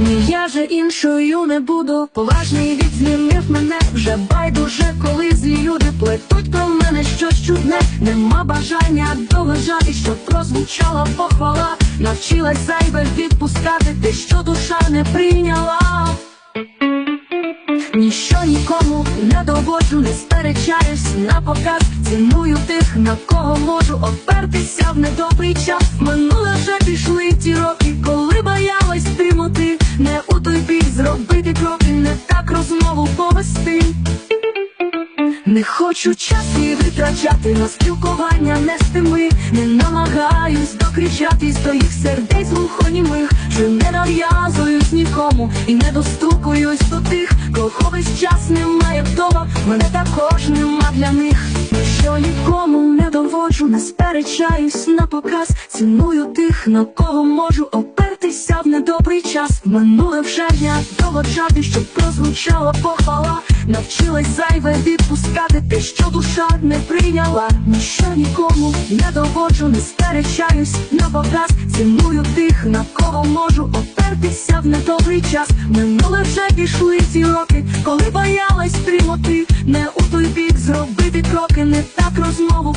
Ні, я же іншою не буду. Поважний вік змінив мене вже байдуже, коли злі люди плетуть про мене щось чудне. Нема бажання доважати, щоб прозвучала похвала. Навчилась зайве відпускати те, що душа не прийняла. Ніщо нікому не доводжу, не сперечаюсь на показ. Ціную тих, на кого можу опертися в недобрий час. Минуле бік зробити кроки, не так розмову повести. Не хочу час і витрачати на спілкування не з тими Не намагаюсь докричатись до їх сердець глухонімих Вже не нав'язуюсь нікому і не достукуюсь до тих Кого весь час немає вдома, мене також нема для них. Ніщо нікому не доводжу, не сперечаюсь на показ. Ціную тих, на кого можу опертися в недобрий час Минуле вже дня доводжати, щоб прозвучала похвала Навчилась зайве відпускати те, що душа не прийняла. Ніщо нікому не доводжу, не сперечаюсь на показ. Ціную тих, на кого можу опертися в недобрий час. Минуле вже пішли ті роки, коли боялась прямоти. Не у той бік зробити кроки, не так розмову